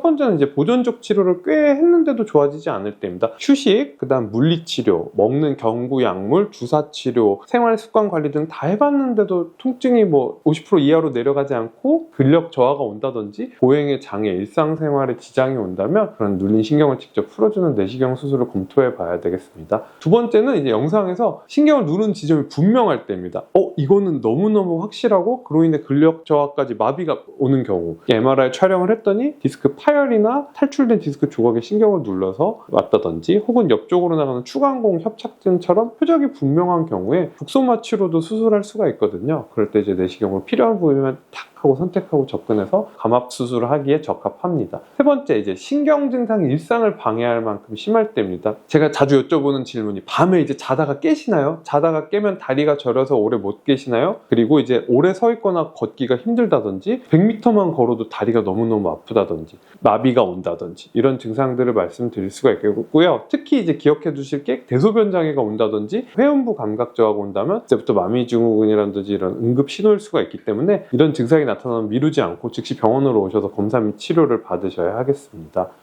첫 번째는 이제 보존적 치료를 꽤 했는데도 좋아지지 않을 때입니다. 휴식, 그다음 물리치료, 먹는 경구 약물, 주사 치료, 생활 습관 관리 등 다 해봤는데도 통증이 뭐 50% 이하로 내려가지 않고 근력 저하가 온다든지 보행의 장애, 일상생활에 지장이 온다면 그런 눌린 신경을 직접 풀어주는 내시경 수술을 검토해 봐야 되겠습니다. 두 번째는 이제 영상에서 신경을 누른 지점이 분명할 때입니다. 어, 이거는 너무너무 확실하고 그로 인해 근력 저하까지 마비가 오는 경우 MRI 촬영을 했더니 디스크 파열이나 탈출된 디스크 조각에 신경을 눌러서 왔다든지 혹은 옆쪽으로 나가는 추간공 협착증처럼 표적이 분명한 경우에 북소마 치료도 수술할 수가 있거든요. 그럴 때 이제 내시경을 필요한 부위만 탁 하고 선택하고 접근해서 감압 수술을 하기에 적합합니다. 세 번째 이제 신경 증상이 일상을 방해할 만큼 심할 때입니다. 제가 자주 여쭤보는 질문이 밤에 이제 자다가 깨시나요? 자다가 깨면 다리가 저려서 오래 못 계시나요? 그리고 이제 오래 서 있거나 걷기가 힘들다든지 100m만 걸어도 다리가 너무너무 아프다든지 마비가 온다든지 이런 증상들을 말씀드릴 수가 있겠고요. 특히 이제 기억해 두실 게 대소변 장애가 온다든지 회음부 감각 저하가 온다면 이제부터 마미 증후군이라든지 이런 응급 신호일 수가 있기 때문에 이런 증상이 나타나면 미루지 않고 즉시 병원으로 오셔서 검사 및 치료를 받으셔야 하겠습니다.